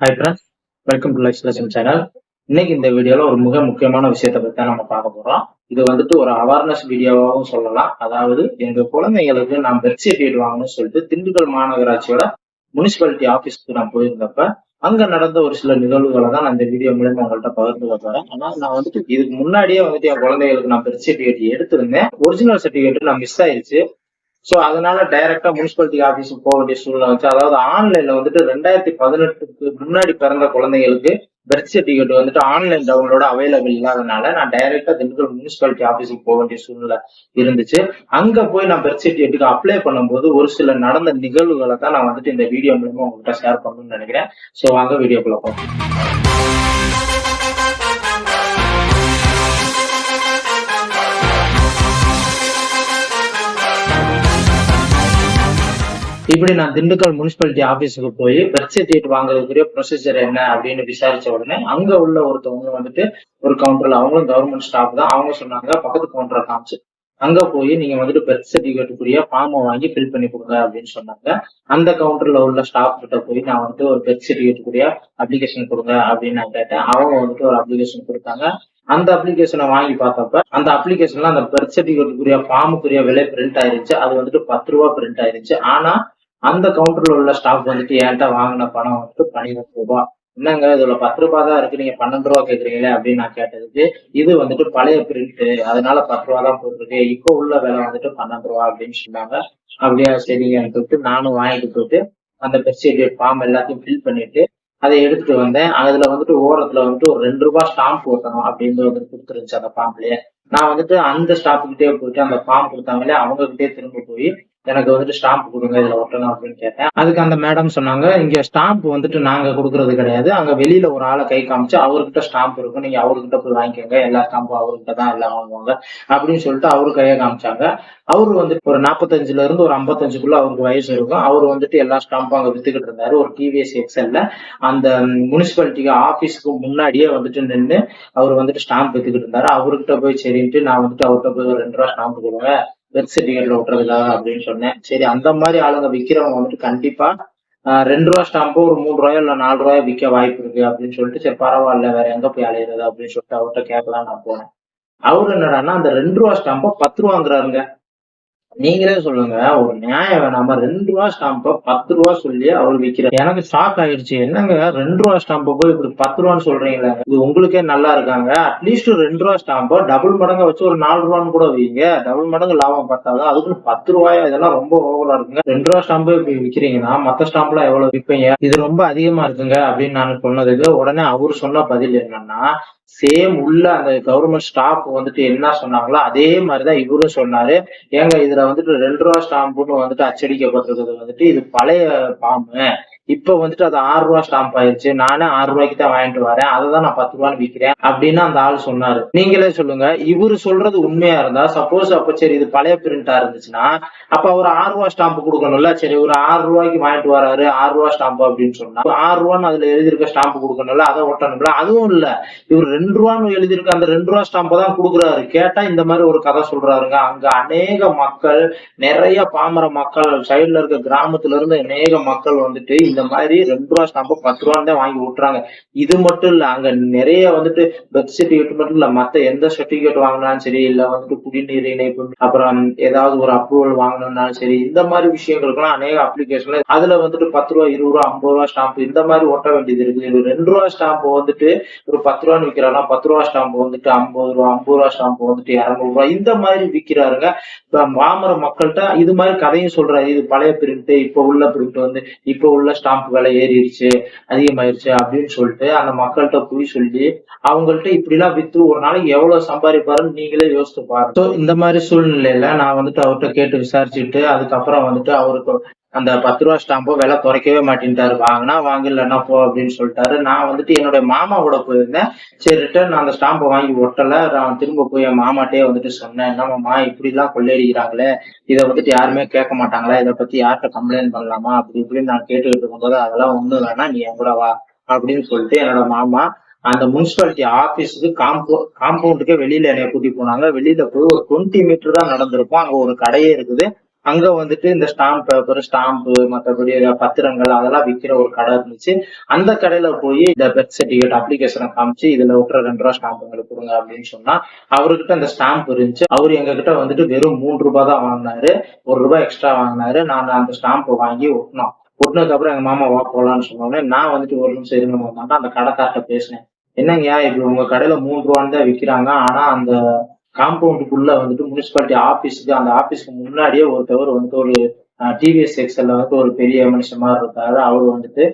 Hi friends welcome to life lesson channel இன்னைக்கு இந்த வீடியோல ஒரு மிக முக்கியமான விஷயத்தை பத்தி தான் நம்ம பார்க்க போறோம். இது வந்துட்டு ஒரு அவேர்னஸ் வீடியோவாகவும் சொல்லலாம். அதாவது எங்க குழந்தைங்களுக்கு நான் பெட்ஷீட் வாங்கணும்னு சொல்லிட்டு திண்டுக்கல் மாநகராட்சியோட முனிசிபாலிட்டி ஆஃபீஸ்க்கு நான் போயிருந்தப்ப அங்க நடந்த ஒரு சில நிகழ்வுகளை தான் நான் இந்த வீடியோ மூலமா உங்கள்கிட்ட பகிர்ந்து போறேன் ஆனா நான் வந்துட்டு இதுக்கு முன்னாடியே வந்துட்டு என் குழந்தைகளுக்கு நான் பெர்த் சர்டிஃபிகேட் எடுத்திருந்தேன். ஒரிஜினல் சர்டிஃபிகேட் நான் மிஸ் ஆயிருச்சு. சோ அதனால டைரக்டா முனிசிபாலிட்டி ஆபீஸுக்கு போக வேண்டிய சூழ்நிலை வச்சு அதாவது ஆன்லைன்ல வந்துட்டு ரெண்டாயிரத்தி பதினெட்டுக்கு முன்னாடி பிறந்த குழந்தைங்களுக்கு பெர்த் சர்டிஃபிகேட் வந்துட்டு ஆன்லைன் டவுன்லோட அவைலபிள் இல்லாதனால நான் டைரக்டா திண்டுக்கல் முனிசிபாலிட்டி ஆபீஸுக்கு போக வேண்டிய சூழ்நிலை இருந்துச்சு. அங்க போய் நான் பெர்த் சர்டிஃபிகேட்டுக்கு அப்ளை பண்ணும்போது ஒரு சில நடந்த நிகழ்வுகளை தான் நான் வந்துட்டு இந்த வீடியோ மூலமா உங்கள்கிட்ட ஷேர் பண்ணணும்னு நினைக்கிறேன். சோ வாங்க வீடியோக்குள்ள போகலாம். இப்படி நான் திண்டுக்கல் முனிசிபாலிட்டி ஆபீஸுக்கு போய் பர்த் சர்டிஃபிகேட் வாங்குறதுக்குரிய ப்ரொசீஜர் என்ன அப்படின்னு விசாரிச்ச உடனே அங்க உள்ள ஒருத்தவங்க வந்துட்டு ஒரு கவுண்டர்ல அவங்களும் கவர்மெண்ட் ஸ்டாஃப் தான். அவங்க சொன்னாங்க பக்கத்து கவுண்டரை காமிச்சு அங்க போய் நீங்க வந்துட்டு பர்த் சர்டிபிகேட்டுக்குரிய ஃபார்மை வாங்கி ஃபில் பண்ணி கொடுங்க அப்படின்னு சொன்னாங்க. அந்த கவுண்டர்ல உள்ள ஸ்டாஃப் கிட்ட போய் நான் வந்துட்டு ஒரு பர்த் சர்டிபிகேட்டுக்குரிய அப்ளிகேஷன் கொடுங்க அப்படின்னு நான் கேட்டேன். அவங்க வந்துட்டு ஒரு அப்ளிகேஷன் கொடுத்தாங்க. அந்த அப்ளிகேஷனை வாங்கி பார்த்தப்ப அந்த அப்ளிகேஷன்ல அந்த பர்த் சர்டிபிகேட்டுக்குரிய ஃபார்முக்குரிய விலை பிரிண்ட் ஆயிருச்சு. அது வந்துட்டு பத்து ரூபா பிரிண்ட் ஆயிருச்சு. ஆனா அந்த கவுண்டர்ல உள்ள ஸ்டாஃப் வந்துட்டு என்கிட்ட வாங்கின பணம் வந்துட்டு பன்னிரெண்டு ரூபாய் என்னங்க இதுல பத்து ரூபாய் தான் இருக்கு நீங்க பன்னெண்டு ரூபா கேக்குறீங்களே அப்படின்னு நான் கேட்டதுக்கு இது வந்துட்டு பழைய பிரிண்ட் அதனால பத்து ரூபா தான் போட்டிருக்கு. இப்போ உள்ள விலை வந்துட்டு பன்னெண்டு ரூபா அப்படின்னு சொன்னாங்க. அப்படியா சரிங்கன்னு சொல்லிட்டு நானும் வாங்கிட்டு போயிட்டு அந்த பெர்சிடேட் ஃபார்ம் எல்லாத்தையும் ஃபில் பண்ணிட்டு அதை எடுத்துட்டு வந்தேன். அதுல வந்துட்டு ஓரத்துல வந்துட்டு ஒரு ரெண்டு ரூபாய் ஸ்டாம்ப் ஓட்டணும் அப்படின்னு வந்துட்டு கொடுத்துருந்துச்சு அந்த ஃபார்ம்லயே நான் வந்துட்டு அந்த ஸ்டாஃப் கிட்டே போயிட்டு அந்த ஃபார்ம் கொடுத்தாங்களே அவங்க கிட்டே திரும்ப போய் எனக்கு வந்துட்டு ஸ்டாம்ப் கொடுங்க இதுல ஒட்டணும் அப்படின்னு கேட்டேன். அதுக்கு அந்த மேடம் சொன்னாங்க இங்க ஸ்டாம்ப் வந்துட்டு நாங்க கொடுக்கறது கிடையாது. அங்க வெளியில ஒரு ஆளை கை காமிச்சு அவர்கிட்ட ஸ்டாம்ப் இருக்கும். நீங்க அவர்கிட்ட போய் வாங்கிக்கோங்க. எல்லா ஸ்டாம்பும் அவர்கிட்ட தான் எல்லாம் வாங்குவாங்க. அப்படின்னு சொல்லிட்டு அவரு கையை காமிச்சாங்க. அவரு வந்துட்டு ஒரு நாற்பத்தஞ்சுல இருந்து ஒரு ஐம்பத்தஞ்சுக்குள்ள அவருக்கு வயசு இருக்கும். அவர் வந்துட்டு எல்லா ஸ்டாம்பும் அங்க வித்துக்கிட்டு இருந்தாரு. ஒரு டிவிஎஸ் எக்ஸல்ல அந்த முனிசிபாலிட்டிக்கு ஆபீஸ்க்கு முன்னாடியே வந்துட்டு நின்று அவர் வந்துட்டு ஸ்டாம்ப் வித்துக்கிட்டு இருந்தாரு. அவர்கிட்ட போய் சரின்ட்டு நான் வந்துட்டு அவர்கிட்ட போய் ஒரு ரெண்டு ரூபா ஸ்டாம்ப் கொடுங்க. பெர்த் ஒட்டுறதுக்காக அப்படின்னு சொன்னேன். சரி அந்த மாதிரி ஆளுங்க விற்கிறவங்க வந்துட்டு கண்டிப்பா ரெண்டு ரூபா ஸ்டாம்போ ஒரு மூணு ரூபாயோ இல்லை நாலு ரூபாயோ விற்க வாய்ப்பு இருக்கு அப்படின்னு சொல்லிட்டு சரி பரவாயில்ல வேற எங்க போய் அலையிறது அப்படின்னு சொல்லிட்டு அவர்கிட்ட கேட்கலாம் நான் போனேன். அவர் என்னடான்னா அந்த ரெண்டு ரூபா ஸ்டாம்பை பத்து ரூபாங்கிறாருங்க. நீங்களே சொல்லுங்க. ஒரு நியாயம் வேணாம. ரெண்டு ரூபா ஸ்டாம்ப பத்து ரூபா சொல்லி அவர் விக்கிறார். எனக்கு ஷாக் ஆயிடுச்சு. என்னங்க? ரெண்டு ரூபா ஸ்டாம்ப போய் இப்படி பத்து ரூபான்னு சொல்றீங்களே? இது உங்களுக்கே நல்லா இருக்காங்க. அட்லீஸ்ட் ரெண்டு ரூபா ஸ்டாம்ப டபுள் மடங்கு வச்சு ஒரு நாலு ரூபான்னு கூட வைங்க. டபுள் மடங்கு லாபம் பார்த்தாதான் அதுக்குன்னு பத்து ரூபாயா? இதெல்லாம் ரொம்ப ஓவரா இருக்குங்க. ரெண்டு ரூபா ஸ்டாம்பு இப்படி விக்கிறீங்கன்னா மத்த ஸ்டாம்ப்லாம் எவ்வளவு விற்பீங்க இது ரொம்ப அதிகமா இருக்குங்க அப்படின்னு நான் சொன்னதுக்கு உடனே அவர் சொன்ன பதில் என்னன்னா சேம் உள்ள அந்த கவர்மெண்ட் ஸ்டாஃப் வந்துட்டு என்ன சொன்னாங்களோ அதே மாதிரிதான் இவரும் சொன்னாரு. ஏங்க இதுல வந்துட்டு ரெண்டு ரூபா ஸ்டாம்புன்னு வந்துட்டு அச்சடிக்கப்பட்டிருக்கிறது வந்துட்டு இது பழைய பாம்பு. இப்ப வந்துட்டு அது ஆறு ரூபா ஸ்டாம்ப் ஆயிருச்சு. நானே ஆறு ரூபாய்க்கு தான் வாங்கிட்டு வரேன். அதை தான் நான் பத்து ரூபான்னு விற்கிறேன் அப்படின்னு அந்த ஆள் சொன்னாரு. நீங்களே சொல்லுங்க. இவரு சொல்றது உண்மையா இருந்தா சப்போஸ் அப்ப சரி இது பழைய பிரிண்டா இருந்துச்சுன்னா அப்ப அவர் ஆறு ரூபா ஸ்டாம்ப் கொடுக்கணும்ல? சரி ஒரு ஆறு ரூபாய்க்கு வாங்கிட்டு வராரு ஆறு ரூபா ஸ்டாம்ப் அப்படின்னு சொன்னா ஆறு ரூபான்னு அதுல எழுதியிருக்க ஸ்டாம்ப் கொடுக்கணும்ல? அதை ஒட்டணும்ல? அதுவும் இல்ல. இவர் ரெண்டு ரூபான்னு எழுதியிருக்க அந்த ரெண்டு ரூபா ஸ்டாம்பை தான் கொடுக்குறாரு. கேட்டா இந்த மாதிரி ஒரு கதை சொல்றாருங்க. அங்க அநேக மக்கள் நிறைய பாமர மக்கள் சைடுல இருக்க கிராமத்துல இருந்து அநேக மக்கள் வந்துட்டு இந்த மாதிரி ரெண்டு ரூபா ஸ்டாம்பு பத்து ரூபான்னு தான் வாங்கி விட்டுறாங்க. இது மட்டும் இல்ல அங்க நிறைய வந்துட்டு பர்த் சர்டிபிகேட் மட்டும் இல்ல மத்த எந்த சர்டிபிகேட் வாங்கினாலும் சரி இல்ல வந்துட்டு குடிநீர் இணைப்பு அப்புறம் ஏதாவது ஒரு அப்ரூவல் வாங்கணும்னாலும் சரி இந்த மாதிரி விஷயங்களுக்குலாம் அநேக அப்ளிகேஷன்ல அதுல வந்துட்டு பத்து ரூபா இருபது ரூபா ஐம்பது ரூபா ஸ்டாம்ப் இந்த மாதிரி ஒட்ட வேண்டியது இருக்குது. இது ரெண்டு ரூபா ஸ்டாம்ப் வந்துட்டு ஒரு பத்து ரூபான்னு விற்கிறாருன்னா பத்து ரூபா ஸ்டாம்ப் வந்துட்டு ஐம்பது ரூபா ஐம்பது ரூபா ஸ்டாம்ப் வந்துட்டு இரநூறு ரூபா இந்த மாதிரி விற்கிறாருங்க இப்ப மாமர மக்கள்கிட்ட இது மாதிரி கதையும் சொல்றாரு. இது பழைய பிரிண்ட் இப்ப உள்ள பிரிண்ட் வந்து இப்ப உள்ள ஸ்டாம்ப் ஸ்டாம்ப் விலை ஏறிடுச்சு அதிகமாயிருச்சு அப்படின்னு சொல்லிட்டு அந்த மக்கள்கிட்ட போய் சொல்லி அவங்கள்ட்ட இப்படி எல்லாம் வித்து ஒரு நாளைக்கு எவ்வளவு சம்பாதிப்பாருன்னு நீங்களே யோசிச்சு பாருங்க. இந்த மாதிரி சூழ்நிலையில நான் வந்துட்டு அவர்கிட்ட கேட்டு விசாரிச்சுட்டு அதுக்கப்புறம் வந்துட்டு அவருக்கு அந்த பத்து ரூபா ஸ்டாம்போ விலை குறைக்கவே மாட்டேன்ட்டாரு. வாங்கினா வாங்க போ அப்படின்னு சொல்லிட்டாரு. நான் வந்துட்டு என்னுடைய மாமாவோட போயிருந்தேன். சரி ரிட்டர்ன் அந்த ஸ்டாம்பை வாங்கி ஒட்டல. நான் திரும்ப போய் என் மாமாட்டே வந்துட்டு சொன்னேன். என்னமாமா இப்படிலாம் கொள்ளையடிக்கிறாங்களே. இதை வந்துட்டு யாருமே கேட்க மாட்டாங்களா? இதை பத்தி யார்கிட்ட கம்ப்ளைண்ட் பண்ணலாமா? அப்படி இப்படின்னு நான் கேட்டுக்கிட்டு இருக்கும்போது அதெல்லாம் ஒன்றும் வேணா நீ என் வா அப்படின்னு சொல்லிட்டு என்னோட மாமா அந்த முனிசிபாலிட்டி ஆபீஸுக்கு காம்போ காம்பவுண்டுக்கே வெளியில என்னைய கூட்டி போனாங்க. வெளியில போய் ஒரு டுவெண்ட்டி மீட்டர் தான் நடந்திருப்போம் அங்க ஒரு கடையே இருக்குது. அங்க வந்துட்டு இந்த ஸ்டாம்ப் பேப்பர் ஸ்டாம்பு மற்றபடி பத்திரங்கள் அதெல்லாம் விற்கிற ஒரு கடை இருந்துச்சு. அந்த கடையில போய் இந்த பெர்த் சர்டிபிகேட் அப்ளிகேஷனை காமிச்சு இதுல விட்டுற ரெண்டு ரூபா ஸ்டாம்ப் எங்களுக்கு கொடுங்க அப்படின்னு சொன்னா அவர்கிட்ட அந்த ஸ்டாம்ப் இருந்துச்சு. அவர் எங்க கிட்ட வந்துட்டு வெறும் மூணு ரூபாய் தான் வாங்கினாரு. ஒரு ரூபாய் எக்ஸ்ட்ரா வாங்கினாரு. நான் அந்த ஸ்டாம்ப் வாங்கி ஒட்டினோம். ஒட்டினதுக்கு அப்புறம் எங்க மாமா வா போலான்னு சொன்னோடனே நான் வந்துட்டு ஒரு நிமிஷம் இருங்க மாமா அந்த கடைக்கார்ட்ட பேசினேன். என்னங்கய்யா இப்படி உங்க கடையில மூணு ரூபான்னு தான் விற்கிறாங்க ஆனா அந்த காம்பவுண்டுக்குள்ள வந்துட்டு முனிசிபாலிட்டி ஆபீஸ்க்கு அந்த ஆபீஸ்க்கு முன்னாடியே ஒருத்தவர் வந்துட்டு ஒரு டிவிஎஸ் எக்ஸல்ல வந்துட்டு ஒரு பெரிய மனுஷன் மாதிரி இருக்காரு. அவர் வந்துட்டு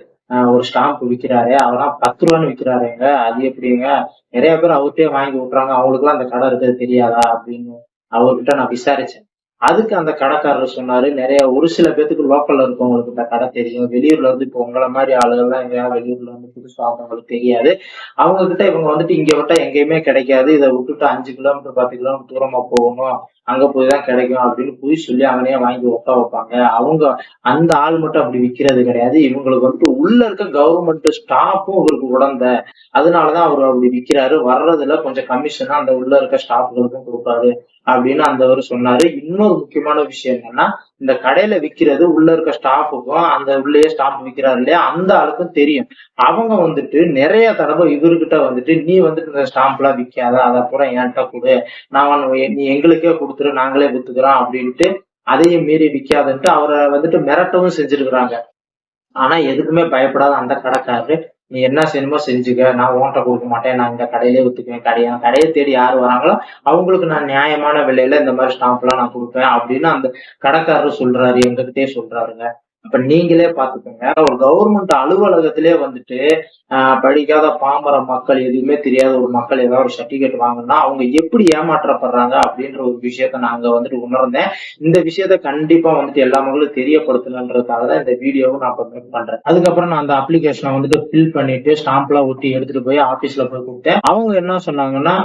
ஒரு ஸ்டாம்ப் விற்கிறாரு அவரெல்லாம் பத்து ரூபான்னு விற்கிறாருங்க அது எப்படிங்க? நிறைய பேர் அவர்கிட்டயே வாங்கி விட்டுறாங்க. அவங்களுக்குலாம் அந்த கடை இருக்கிறது தெரியாதா அப்படின்னு அவர்கிட்ட நான் விசாரிச்சேன். அதுக்கு அந்த கடைக்காரர் சொன்னாரு நிறைய ஒரு சில பேத்துக்கு லோக்கல்ல இருக்கவங்களுக்கு இந்த கடை தெரியும். வெளியூர்ல இருந்து இப்போ உங்களை மாதிரி ஆளுகள்லாம் எங்கேயாவது வெளியூர்ல இருந்து புதுசா அவங்களுக்கு தெரியாது. அவங்க கிட்ட இவங்க வந்துட்டு இங்க விட்டா எங்கேயுமே கிடைக்காது. இதை விட்டுட்டு அஞ்சு கிலோமீட்டர் பத்து கிலோமீட்டர் தூரமா போகணும். அங்க போய் தான் கிடைக்கும் அப்படின்னு போய் சொல்லி அவனையே வாங்கி ஒட்ட வைப்பாங்க. அவங்க அந்த ஆள் மட்டும் அப்படி விக்கிறது கிடையாது. இவங்களுக்கு வந்துட்டு உள்ள இருக்க கவர்மெண்ட் ஸ்டாஃபும் இவருக்கு உடந்த. அதனாலதான் அவர் அப்படி விக்கிறாரு. வர்றதுல கொஞ்சம் கமிஷனா அந்த உள்ள இருக்க ஸ்டாஃப்களுக்கும் கொடுப்பாரு. அப்படின்னு அந்தவர் சொன்னாரு. இன்னொரு முக்கியமான விஷயம் என்னன்னா இந்த கடையில விக்கிறது உள்ள இருக்க ஸ்டாஃபுக்கும் அந்த உள்ளேயே ஸ்டாஃப் விற்கிறாரு இல்லையா? அந்த ஆளுக்கும் தெரியும். அவங்க வந்துட்டு நிறைய தடவை இவர்கிட்ட வந்துட்டு நீ வந்துட்டு இந்த ஸ்டாம்ப் எல்லாம் விற்காத அதை பூரா என்கிட்ட கொடு. நான் நீ எங்களுக்கே கொடுத்துரு நாங்களே வித்துக்கிறோம் அப்படின்ட்டு அதையும் மீறி விற்காதுன்ட்டு அவரை வந்துட்டு மிரட்டவும் செஞ்சிருக்கிறாங்க. ஆனா எதுக்குமே பயப்படாத அந்த கடைக்காரரு. நீ என்ன செய்யணுமோ செஞ்சுக்க. நான் உன்கிட்ட கொடுக்க மாட்டேன். நான் இந்த கடையிலே வித்துக்குவேன். கடையை கடையை தேடி யார் வராங்களோ அவங்களுக்கு நான் நியாயமான விலையில இந்த மாதிரி ஸ்டாம்ப்லாம் நான் கொடுப்பேன் அப்படின்னு அந்த கடைக்காரர் சொல்றாரு. எங்ககிட்டயே சொல்றாருங்க. அப்ப நீங்களே பாத்துக்கோங்க ஒரு கவர்மெண்ட் அலுவலகத்திலே வந்துட்டு படிக்காத பாமர மக்கள் எதுவுமே தெரியாத ஒரு மக்கள் ஏதாவது ஒரு சர்டிபிகேட் வாங்கினா அவங்க எப்படி ஏமாற்றப்படுறாங்க அப்படின்ற ஒரு விஷயத்த நாங்க வந்துட்டு உணர்ந்தேன். இந்த விஷயத்த கண்டிப்பா வந்துட்டு எல்லா மக்களும் தெரியப்படுத்தணுன்றதுக்காக தான் இந்த வீடியோவை நான் இப்ப மேக் பண்றேன். அதுக்கப்புறம் நான் அந்த அப்ளிகேஷனை வந்துட்டு ஃபில் பண்ணிட்டு ஸ்டாம்ப்லாம் ஒட்டி எடுத்துட்டு போய் ஆபீஸ்ல போய் கூப்பிட்டேன் அவங்க என்ன சொன்னாங்கன்னா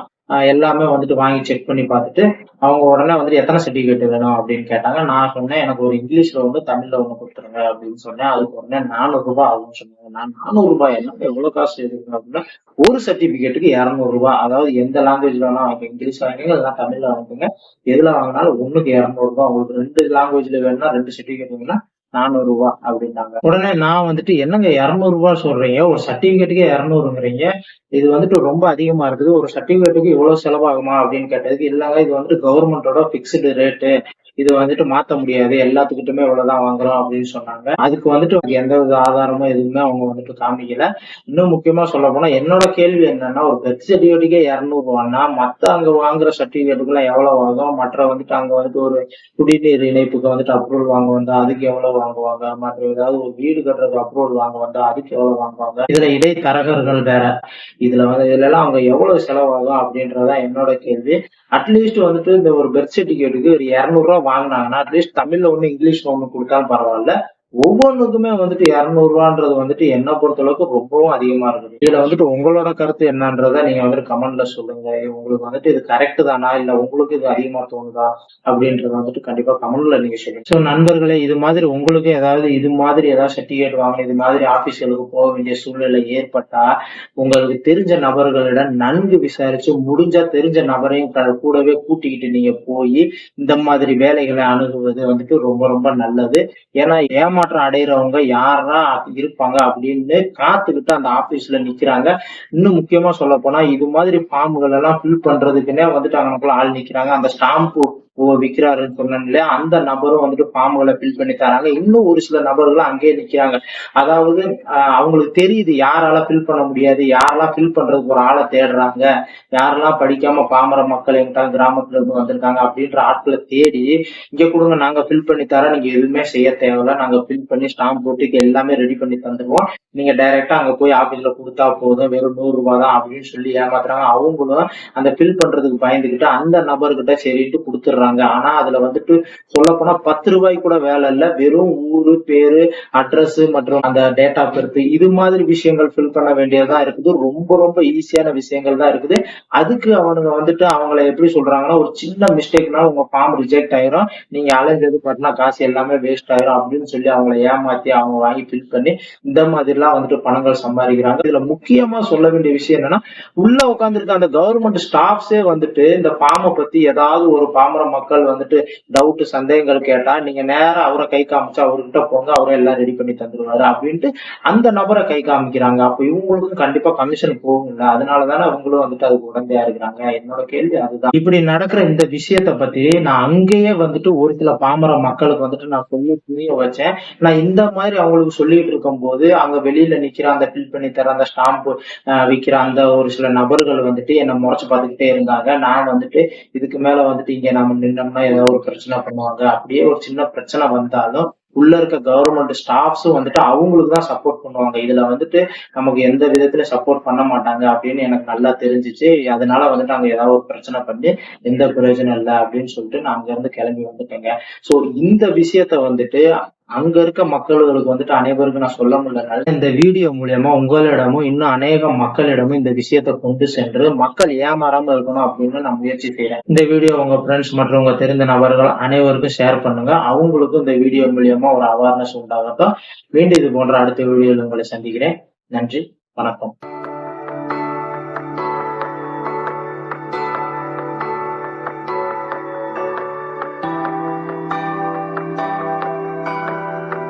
எல்லாமே வந்துட்டு வாங்கி செக் பண்ணி பார்த்துட்டு அவங்க உடனே வந்துட்டு எத்தனை சர்டிஃபிகேட் வேணும் அப்படின்னு கேட்டாங்க. நான் சொன்னேன் எனக்கு ஒரு இங்கிலீஷ்ல ஒன்று தமிழ்ல ஒன்று கொடுத்துருங்க அப்படின்னு சொன்னேன். அதுக்கு உடனே நானூறு ரூபாய் ஆகும்னு சொன்னாங்க. நான் நானூறு ரூபாய் என்ன எவ்வளவு காசு இருக்கு அப்படின்னா ஒரு சர்டிபிகேட்டுக்கு இரநூறு ரூபாய். அதாவது எந்த லாங்குவேஜ்ல வேணா வாங்கிக்கோங்க. இங்கிலீஷ் வாங்குங்க இல்லைன்னா தமிழ்ல வாங்குங்க எதுல வாங்கினாலும் ஒண்ணுக்கு இரநூறு ரூபாய். உங்களுக்கு ரெண்டு லாங்குவேஜ்ல வேணும்னா ரெண்டு சர்டிஃபிகேட் வேணும்னா நானூறு ரூபா அப்படின்னாங்க. உடனே நான் வந்துட்டு என்னங்க இருநூறு ரூபா சொல்றீங்க? ஒரு சர்டிபிகேட்டுக்கே இரநூறுங்கிறீங்க. இது வந்துட்டு ரொம்ப அதிகமா இருக்குது. ஒரு சர்டிபிகேட்டுக்கு இவ்வளவு செலவாகுமா? அப்படின்னு கேட்டதுக்கு இல்லங்க இது வந்துட்டு கவர்மெண்டோட பிக்ஸ்டு ரேட்டு இது வந்துட்டு மாத்த முடியாது. எல்லாத்துக்கிட்டுமே இவ்வளவுதான் வாங்குறோம் அப்படின்னு சொன்னாங்க. அதுக்கு வந்துட்டு எந்த வித ஆதாரமும் எதுவுமே அவங்க வந்துட்டு காமிக்கல. இன்னும் முக்கியமா சொல்ல போனா என்னோட கேள்வி என்னன்னா ஒரு பெட் சர்டிபிகேட்டுக்கே இரநூறுவான்னா மத்த அங்க வாங்குற சர்டிபிகேட்டுக்குலாம் எவ்வளவு ஆகும் மற்ற வந்துட்டு அங்க வந்துட்டு ஒரு குடிநீர் இணைப்புக்கு வந்துட்டு அப்ரூவல் வாங்க வந்தா அதுக்கு எவ்வளவு வாங்குவாங்க? மற்ற ஏதாவது ஒரு வீடு கட்டுறதுக்கு அப்ரூவல் வாங்க வந்தா அதுக்கு எவ்வளவு வாங்குவாங்க? இதுல இடைத்தரகர்கள் வேற. இதுல வந்து இதுல எல்லாம் அவங்க எவ்வளவு செலவாகும் அப்படின்றதான் என்னோட கேள்வி. அட்லீஸ்ட் வந்துட்டு இந்த ஒரு பெர்த் சர்டிபிகேட்டுக்கு ஒரு இரநூறுவா வாங்கினாங்கன்னா அட்லீஸ்ட் தமிழ்ல ஒண்ணு இங்கிலீஷ்ல ஒண்ணு கொடுத்தாலும் பரவாயில்ல. ஒவ்வொன்றுக்குமே வந்துட்டு இரநூறுவான்றது வந்துட்டு என்ன பொறுத்த அளவுக்கு ரொம்பவும் அதிகமா இருக்குது. இதுல வந்துட்டு உங்களோட கருத்து என்னன்றத நீங்க வந்துட்டு கமெண்ட்ல சொல்லுங்க. உங்களுக்கு வந்துட்டு இது கரெக்ட் தானா? இல்ல உங்களுக்கு இது அதிகமா தோணுதா? அப்படின்றத வந்துட்டு கண்டிப்பா கமெண்ட்ல நீங்க சொல்லுங்க. ஸோ நண்பர்களே இது மாதிரி உங்களுக்கு ஏதாவது இது மாதிரி ஏதாவது சர்டிஃபிகேட் வாங்க இது மாதிரி ஆபீஸ்களுக்கு போக வேண்டிய சூழ்நிலை ஏற்பட்டா உங்களுக்கு தெரிஞ்ச நபர்களிடம் நன்கு விசாரிச்சு முடிஞ்சா தெரிஞ்ச நபரையும் க- கூடவே கூட்டிக்கிட்டு நீங்க போய் இந்த மாதிரி வேலைகளை அணுகுவது வந்துட்டு ரொம்ப ரொம்ப நல்லது. ஏன்னா ஏமாற்றம் அடைகிறவங்க யாரா இருப்பாங்க அப்படின்னு காத்துக்கிட்டு அந்த ஆபீஸ்ல நிக்கிறாங்க. இன்னும் முக்கியமா சொல்ல போனா இது மாதிரி ஃபார்ம்கள் எல்லாம் ஃபில் பண்றதுக்குன்னே வந்துட்டு அங்கனக்குள்ள ஆள் நிக்கிறாங்க. அந்த ஸ்டாம்பு விக்கிறாருன்னு சொன்னேன் இல்லையா? அந்த நபரும் வந்துட்டு ஃபார்ம்களை ஃபில் பண்ணி தராங்க. இன்னும் ஒரு சில நபர்கள் அங்கேயே நிற்கிறாங்க அதாவது அவங்களுக்கு தெரியுது யாரால ஃபில் பண்ண முடியாது. யாரெல்லாம் ஃபில் பண்றதுக்கு ஒரு ஆளை தேடுறாங்க. யாரெல்லாம் படிக்காம பாமர மக்கள் எங்கிட்ட கிராமத்துல இருந்து வந்திருக்காங்க அப்படின்ற ஆட்களை தேடி இங்க கொடுங்க நாங்க ஃபில் பண்ணி தரோம் நீங்க எதுவுமே செய்ய தேவையில்ல. நாங்க ஃபில் பண்ணி ஸ்டாம்ப் போட்டு எல்லாமே ரெடி பண்ணி தந்துருவோம். நீங்க டைரக்டா அங்க போய் ஆபீஸ்ல கொடுத்தா போதும். வெறும் நூறு ரூபாய் தான் அப்படின்னு சொல்லி ஏமாத்துறாங்க. அவங்களும் அந்த ஃபில் பண்றதுக்கு பயந்துகிட்டு அந்த நபர்கிட்ட சரின்ட்டு கொடுத்துடுறாங்க. ஆனா அதுல வந்துட்டு சொல்ல போனா பத்து ரூபாய்க்கு கூட வேலை இல்ல. வெறும் ஊரு பேரு அட்ரஸ் மற்றும் அந்த டேட் ஆஃப் பர்த் இது மாதிரி விஷயங்கள் ஃபில் பண்ண வேண்டியதுதான் இருக்குது. ரொம்ப ரொம்ப ஈஸியான விஷயங்கள் தான் இருக்குது. அதுக்கு அவனுங்க வந்துட்டு அவங்கள எப்படி சொல்றாங்கன்னா ஒரு சின்ன மிஸ்டேக்னால உங்க ஃபார்ம் ரிஜெக்ட் ஆயிரும். நீங்க அலைஞ்சது பட்டினா காசு எல்லாமே வேஸ்ட் ஆயிரும் அப்படின்னு சொல்லி அவங்கள ஏமாத்தி அவங்க வாங்கி ஃபில் பண்ணி இந்த மாதிரிலாம் வந்துட்டு பணங்கள் சம்பாதிக்கிறாங்க. இதுல முக்கியமா சொல்ல வேண்டிய விஷயம் என்னன்னா உள்ள உட்காந்துருக்க அந்த கவர்மெண்ட் ஸ்டாஃப்ஸே வந்துட்டு இந்த ஃபார்மை பத்தி ஏதாவது ஒரு பாமரம் மக்கள் வந்துட்டு டவுட் சந்தேகங்கள் கேட்டா நீங்க நேரா அவரை கை காமிச்சு அவர்கிட்ட போங்க அவரை எல்லாம் ரெடி பண்ணி தந்துருவாரு அப்படின்ட்டு அந்த நபரை கை காமிக்கிறாங்க. அப்ப இவங்களுக்கும் கண்டிப்பா கமிஷன் போகும்ல. அதனாலதானே அவங்களும் வந்துட்டு அதுக்கு உடந்தையா இருக்கிறாங்க. என்னோட கேள்வி அதுதான். இப்படி நடக்கிற இந்த விஷயத்த பத்தி நான் அங்கேயே வந்துட்டு ஒரு சில பாமர மக்களுக்கு வந்துட்டு நான் சொல்லி புரிய வச்சேன். நான் இந்த மாதிரி அவங்களுக்கு சொல்லிட்டு இருக்கும் போது அங்க வெளியில நிக்கிற அந்த ஃபில் பண்ணி தர அந்த ஸ்டாம்ப் விற்கிற அந்த ஒரு சில நபர்கள் வந்துட்டு என்னை முறைச்சு பார்த்துக்கிட்டே இருந்தாங்க. நான் வந்துட்டு இதுக்கு மேல வந்துட்டு இங்க நம்ம நின்னோம்னா ஏதோ ஒரு பிரச்சனை பண்ணுவாங்க. அப்படியே ஒரு சின்ன பிரச்சனை வந்தாலும் உள்ள இருக்க கவர்மெண்ட் ஸ்டாஃப்ஸும் வந்துட்டு அவங்களுக்கு தான் சப்போர்ட் பண்ணுவாங்க. இதுல வந்துட்டு நமக்கு எந்த விதத்துல சப்போர்ட் பண்ண மாட்டாங்க அப்படின்னு எனக்கு நல்லா தெரிஞ்சிச்சு. அதனால வந்துட்டு அங்க ஏதாவது ஒரு பிரச்சனை பண்ணி எந்த பிரயோஜனம் இல்லை அப்படின்னு சொல்லிட்டு நான் அங்க இருந்து கிளம்பி வந்துட்டேங்க. சோ இந்த விஷயத்த வந்துட்டு அங்க இருக்க மக்களுக்கு வந்துட்டு அனைவருக்கும் நான் சொல்ல முடியல இந்த வீடியோ மூலியமா உங்களிடமும் இன்னும் அநேக மக்களிடமும் இந்த விஷயத்தை கொண்டு சென்று மக்கள் ஏமாறாம இருக்கணும் அப்படின்னு நான் முயற்சி செய்யறேன் இந்த வீடியோ உங்க ஃப்ரெண்ட்ஸ் மற்றும் உங்க தெரிந்த நபர்கள் அனைவருக்கும் ஷேர் பண்ணுங்க. அவங்களுக்கும் இந்த வீடியோ மூலியமா ஒரு அவேர்னஸ் உண்டாகட்டும். மீண்டும் இது போன்ற அடுத்த வீடியோவில் உங்களை சந்திக்கிறேன். நன்றி வணக்கம்.